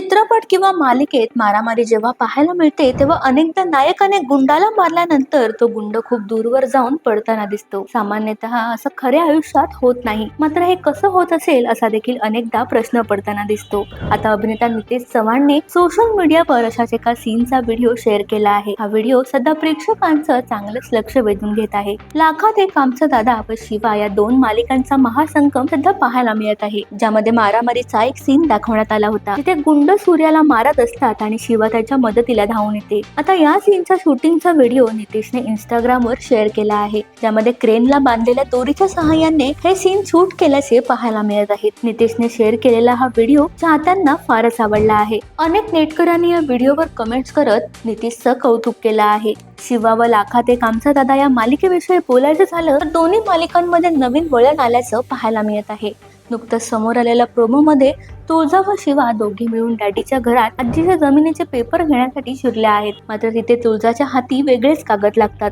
चित्रपट किंवा मालिकेत मारामारी जेव्हा पाहायला मिळते तेव्हा अनेकदा नायकाने गुंडाला मारल्यानंतर तो गुंड खूप दूरवर जाऊन पडताना दिसतो. सामान्यतः असं खऱ्या आयुष्यात होत नाही. मात्र हे कसं होत असेल असा देखील अनेकदा प्रश्न पडताना दिसतो. आता अभिनेता नितेश चव्हाणने सोशल मीडियावर अशाच एका सीनचा व्हिडिओ शेअर केला आहे. हा व्हिडिओ सध्या प्रेक्षकांचं चांगलंच लक्ष वेधून घेत आहे. लाखात एक आमचा दादा व शिवा या दोन मालिकांचा महासंगम सध्या पाहायला मिळत आहे ज्यामध्ये मारामारीचा एक सीन दाखवण्यात आला होता. तिथे गुंड सूर्याला मारत असतात आणि शिवा त्याच्या मदतीला धावून येते. आता या सीनचा शूटिंगचा व्हिडिओ नितीशने इंस्टाग्रामवर शेअर केला आहे. ज्यामध्ये क्रेनला बांधलेल्या दोरीच्या सहाय्याने हे सीन शूट केल्याचे पाहायला मिळत आहेत नितीशने शेअर केलेला हा व्हिडिओ चाहत्यांना फारच आवडला आहे. अनेक नेटकऱ्यांनी या व्हिडिओवर कमेंट्स करत नितीशचं कौतुक केलं आहे. शिवा व लाखा ते कामचा दादा या मालिकेविषयी बोलायचं झालं तर दोन्ही मालिकांमध्ये नवीन वळण आल्याचं पाहायला मिळत आहे. नुकतंच समोर आलेल्या प्रोमोमध्ये तुळजा व शिवा दोघे मिळून डॅडीच्या घरात आजीच्या जमिनीचे पेपर घेण्यासाठी शिरल्या आहेत. मात्र तिथे तुळजाच्या हाती वेगळेच कागद लागतात.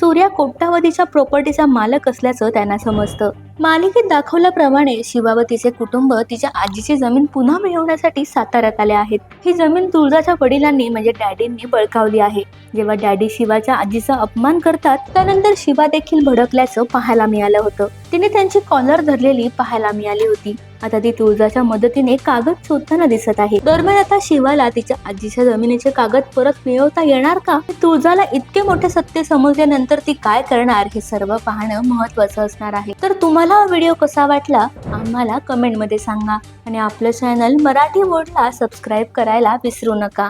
सूर्या कोट्यावधीच्या प्रॉपर्टीचा मालक असल्याचं त्यांना समजतं. मालिकेत दाखवल्याप्रमाणे शिवा व तिचे कुटुंब तिच्या आजीची जमीन पुन्हा मिळवण्यासाठी साताऱ्यात आले आहेत. ही जमीन तुळजाच्या वडिलांनी म्हणजे डॅडींनी बळकावली आहे. जेव्हा डॅडी शिवाच्या आजीचा अपमान करतात त्यानंतर शिवा देखील भडकल्याचं पाहायला मिळालं होतं. तिने त्यांची कॉलर धरलेली पाहायला मिळाली होती. आता ती तुळजाच्या मदतीने कागद शोधताना दिसत आहे. दरम्यान आता शिवाला तिच्या आजीच्या जमिनीचे कागद परत मिळवता येणार का? तुळजाला इतके मोठे सत्य समजल्यानंतर ती काय करणार हे सर्व पाहणं महत्वाचं असणार आहे. तर तुम्हाला तुम्हाला हा व्हिडिओ कसा वाटला आम्हाला कमेंटमध्ये सांगा आणि आपलं चॅनल मराठी वर्डला सबस्क्राईब करायला विसरू नका.